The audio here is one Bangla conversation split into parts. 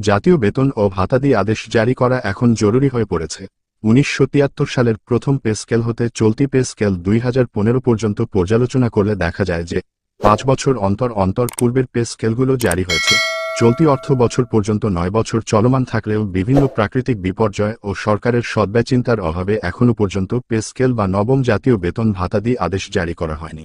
জাতীয় বেতন ও ভাতাদি আদেশ জারি করা এখন জরুরি হয়ে পড়েছে। উনিশশো তিয়াত্তর সালের প্রথম পে স্কেল হতে চলতি পে স্কেল দুই হাজার পনেরো পর্যন্ত পর্যালোচনা করলে দেখা যায় যে, পাঁচ বছর অন্তর অন্তর পূর্বের পে স্কেলগুলো জারি হয়েছে। চলতি অর্থ বছর পর্যন্ত নয় বছর চলমান থাকলেও বিভিন্ন প্রাকৃতিক বিপর্যয় ও সরকারের সদ্ব্যচিন্তার অভাবে এখনও পর্যন্ত পে স্কেল বা নবম জাতীয় বেতন ভাতা ভাতাদি আদেশ জারি করা হয়নি।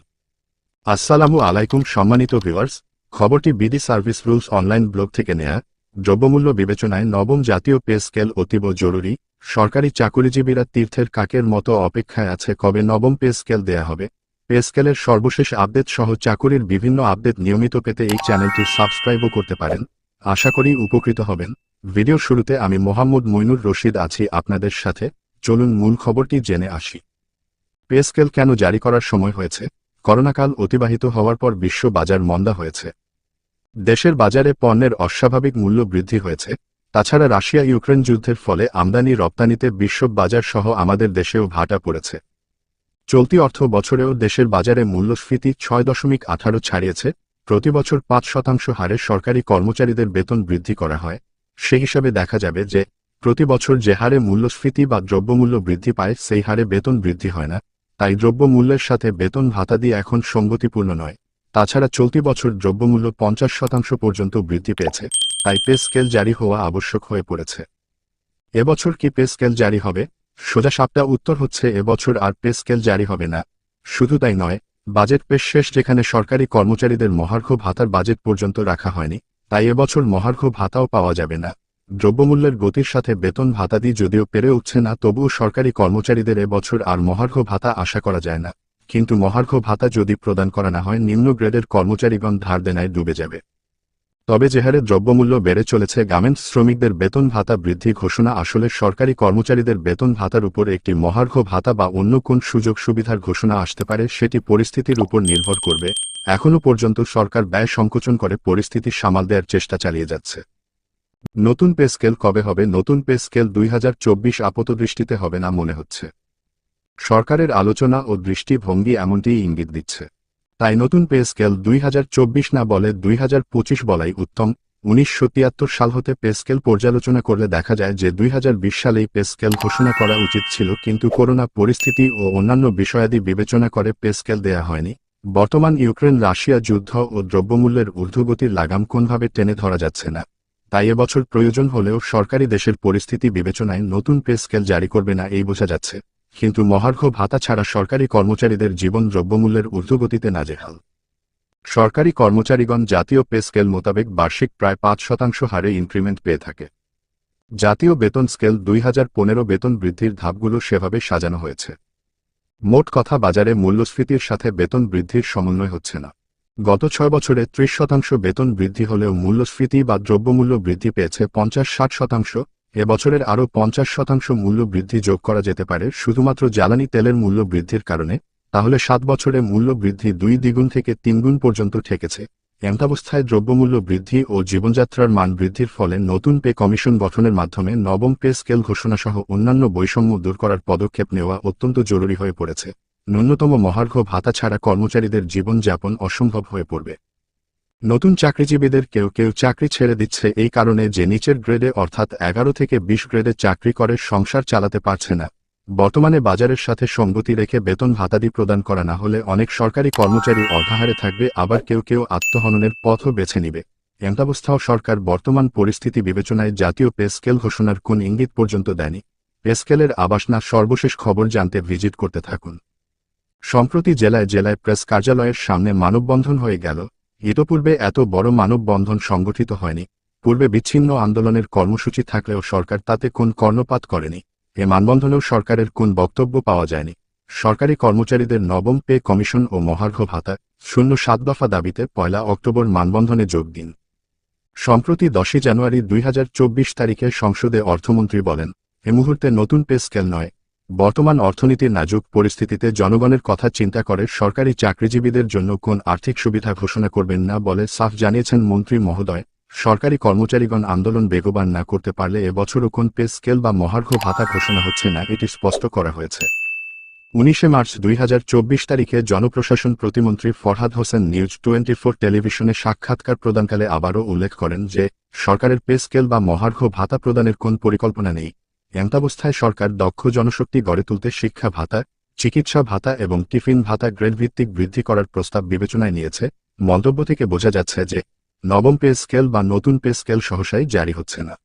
আসসালামু আলাইকুম সম্মানিত ভিউয়ার্স, খবরটি BD service rules online blog থেকে নেয়া। দ্রব্যমূল্য বিবেচনায় নবম জাতীয় পে স্কেল অতীব জরুরি, সরকারি চাকুরিজীবীরা তীর্থের কাকের মতো অপেক্ষায় আছে কবে নবম পে স্কেল দেয়া হবে। পে স্কেলের সর্বশেষ আপডেট সহ চাকুরির বিভিন্ন আপডেট নিয়মিত পেতে এই চ্যানেলটি সাবস্ক্রাইবও করতে পারেন। আশা করি উপকৃত হবেন। ভিডিও শুরুতে আমি মোহাম্মদ মইনুর রশিদ আছি আপনাদের সাথে। চলুন মূল খবরটি জেনে আসি। পে স্কেল কেন জারি করার সময় হয়েছে? করোনাকাল অতিবাহিত হওয়ার পর বিশ্ব বাজার মন্দা হয়েছে। দেশের বাজারে পণ্যের অস্বাভাবিক মূল্য বৃদ্ধি হয়েছে, তাছাড়া রাশিয়া ইউক্রেন যুদ্ধের ফলে আমদানি রপ্তানিতে বিশ্ব বাজার সহ আমাদের দেশেও ভাটা পড়েছে। চলতি অর্থ বছরেও দেশের বাজারে মূল্যস্ফীতি ছয় দশমিক আঠারো ছাড়িয়েছে, প্রতি বছর পাঁচ শতাংশ হারে সরকারি কর্মচারীদের বেতন বৃদ্ধি করা হয়। সে হিসাবে দেখা যাবে যে, প্রতি বছর যে হারে মূল্যস্ফীতি বা দ্রব্যমূল্য বৃদ্ধি পায়, সেই হারে বেতন বৃদ্ধি হয় না, তাই দ্রব্যমূল্যের সাথে বেতন ভাতা দিয়ে এখন সঙ্গতিপূর্ণ নয়। তাছাড়া চলতি বছর দ্রব্যমূল্য পঞ্চাশ শতাংশ পর্যন্ত বৃদ্ধি পেয়েছে, তাই পে স্কেল জারি হওয়া আবশ্যক হয়ে পড়েছে। এবছর কি পে স্কেল জারি হবে? সোজা সাপটা উত্তর হচ্ছে এবছর আর পে স্কেল জারি হবে না। শুধু তাই নয়, বাজেট পেশ শেষ যেখানে সরকারি কর্মচারীদের মহার্ঘ ভাতার বাজেট পর্যন্ত রাখা হয়নি, তাই এবছর মহার্ঘ ভাতাও পাওয়া যাবে না। দ্রব্যমূল্যের গতির সাথে বেতন ভাতা দিয়ে যদিও পেরে উঠছে না, তবুও সরকারি কর্মচারীদের এবছর আর মহার্ঘ ভাতা আশা করা যায় না। কিন্তু মহার্ঘ ভাতা যদি প্রদান করা না হয়, নিম্ন গ্রেডের কর্মচারীগণ ধার দেনায় ডুবে যাবে। তবে যে হারে দ্রব্যমূল্য বেড়ে চলেছে গার্মেন্টস শ্রমিকদের বেতন ভাতা বৃদ্ধি ঘোষণা আসলে সরকারি কর্মচারীদের বেতন ভাতার উপর একটি মহার্ঘ ভাতা বা অন্য কোন সুযোগ সুবিধার ঘোষণা আসতে পারে, সেটি পরিস্থিতির উপর নির্ভর করবে। এখনও পর্যন্ত সরকার ব্যয় সংকোচন করে পরিস্থিতি সামাল দেওয়ার চেষ্টা চালিয়ে যাচ্ছে। নতুন পে স্কেল কবে হবে? নতুন পে স্কেল দুই আপাতদৃষ্টিতে হবে না মনে হচ্ছে। সরকারের আলোচনা ও দৃষ্টিভঙ্গি এমনটিই ইঙ্গিত দিচ্ছে। তাই নতুন পে স্কেল দুই হাজার চব্বিশ না বলে দুই হাজার পঁচিশ বলাই উত্তম। উনিশশো তিয়াত্তর সাল হতে পে স্কেল পর্যালোচনা করলে দেখা যায় যে দুই হাজার বিশ সালেই পে স্কেল ঘোষণা করা উচিত ছিল কিন্তু করোনা পরিস্থিতি ও অন্যান্য বিষয়াদি বিবেচনা করে পে স্কেল দেয়া হয়নি। বর্তমান ইউক্রেন, রাশিয়া যুদ্ধ ও দ্রব্যমূল্যের ঊর্ধ্বগতির লাগাম কোনভাবে টেনে ধরা যাচ্ছে না। তাই এবছর প্রয়োজন হলেও সরকারি দেশের পরিস্থিতি বিবেচনায় নতুন পে স্কেল জারি করবে না এই বোঝা যাচ্ছে। কিন্তু মহার্ঘ ভাতা ছাড়া সরকারি কর্মচারীদের জীবন দ্রব্যমূল্যের ঊর্ধ্বগতিতে নাজেহাল। সরকারি কর্মচারীগণ জাতীয় পে স্কেল মোতাবেক বার্ষিক প্রায় পাঁচ শতাংশ হারে ইনক্রিমেন্ট পেয়ে থাকে। জাতীয় বেতন স্কেল দুই হাজার পনেরো বেতন বৃদ্ধির ধাপগুলো সেভাবে সাজানো হয়েছে। মোট কথা বাজারে মূল্যস্ফীতির সাথে বেতন বৃদ্ধির সমন্বয় হচ্ছে না। গত ছয় বছরে ত্রিশ শতাংশ বেতন বৃদ্ধি হলেও মূল্যস্ফীতি বা দ্রব্যমূল্য বৃদ্ধি পেয়েছে পঞ্চাশ ষাট শতাংশ এবছরের আরও পঞ্চাশ শতাংশ মূল্য বৃদ্ধি যোগ করা যেতে পারে শুধুমাত্র জ্বালানি তেলের মূল্য বৃদ্ধির কারণে, তাহলে সাত বছরে মূল্য বৃদ্ধি দুই দ্বিগুণ থেকে তিনগুণ পর্যন্ত ঠেকেছে। এমতাবস্থায় দ্রব্যমূল্য বৃদ্ধি ও জীবনযাত্রার মান বৃদ্ধির ফলে নতুন পে কমিশন গঠনের মাধ্যমে নবম পে স্কেল ঘোষণাসহ অন্যান্য বৈষম্য দূর করার পদক্ষেপ নেওয়া অত্যন্ত জরুরি হয়ে পড়েছে। ন্যূনতম মহার্ঘ ভাতা ছাড়া কর্মচারীদের জীবনযাপন অসম্ভব হয়ে পড়বে। নতুন চাকরিজীবীদের কেউ কেউ চাকরি ছেড়ে দিচ্ছে এই কারণে যে নিচের গ্রেডে অর্থাৎ এগারো থেকে বিশ গ্রেডে চাকরি করে সংসার চালাতে পারছে না। বর্তমানে বাজারের সাথে সঙ্গতি রেখে বেতন ভাতাদি প্রদান করা না হলে অনেক সরকারি কর্মচারী অর্ধাহারে থাকবে, আবার কেউ কেউ আত্মহননের পথও বেছে নিবে। এমতাবস্থাও সরকার বর্তমান পরিস্থিতি বিবেচনায় জাতীয় পে স্কেল ঘোষণার কোন ইঙ্গিত পর্যন্ত দেয়নি। পে স্কেলের আবাস না সর্বশেষ খবর জানতে ভিজিট করতে থাকুন। সম্প্রতি জেলায় জেলায় প্রেস কার্যালয়ের সামনে মানববন্ধন হয়ে গেল। ইতপূর্বে এত বড় মানববন্ধন সংগঠিত হয়নি। পূর্বে বিচ্ছিন্ন আন্দোলনের কর্মসূচি থাকলেও সরকার তাতে কোন কর্ণপাত করেনি। এ মানবন্ধনেও সরকারের কোন বক্তব্য পাওয়া যায়নি। সরকারি কর্মচারীদের নবম পে কমিশন ও মহার্ঘ ভাতা, শূন্য সাত দফা দাবিতে পয়লা অক্টোবর মানবন্ধনে যোগ দিন। সম্প্রতি দশই জানুয়ারি দুই হাজার চব্বিশ তারিখে সংসদে অর্থমন্ত্রী বলেন, এ মুহূর্তে নতুন পে স্কেল নয়। বর্তমান অর্থনীতির নাজুক পরিস্থিতিতে জনগণের কথা চিন্তা করে সরকারি চাকরিজীবীদের জন্য কোন আর্থিক সুবিধা ঘোষণা করবেন না বলে সাফ জানিয়েছেন মন্ত্রী মহোদয়। সরকারি কর্মচারীগণ আন্দোলন বেগবান না করতে পারলে এবছরও কোন পে স্কেল বা মহার্ঘ ভাতা ঘোষণা হচ্ছে না, এটি স্পষ্ট করা হয়েছে। উনিশে মার্চ দুই হাজার চব্বিশ তারিখে জনপ্রশাসন প্রতিমন্ত্রী ফরহাদ হোসেন নিউজ টোয়েন্টি টেলিভিশনে সাক্ষাৎকার প্রদানকালে আবারও উল্লেখ করেন যে, সরকারের পে স্কেল বা মহার্ঘ ভাতা প্রদানের কোন পরিকল্পনা নেই। এমতাবস্থায় সরকার দক্ষ জনশক্তি গড়ে তুলতে শিক্ষা ভাতা, চিকিৎসা ভাতা এবং টিফিন ভাতা গ্রেড ভিত্তিক বৃদ্ধি করার প্রস্তাব বিবেচনায় নিয়েছে। মন্তব্য থেকে বোঝা যাচ্ছে যে, নবম পে স্কেল বা নতুন পে স্কেল সহসাই জারি হচ্ছে না।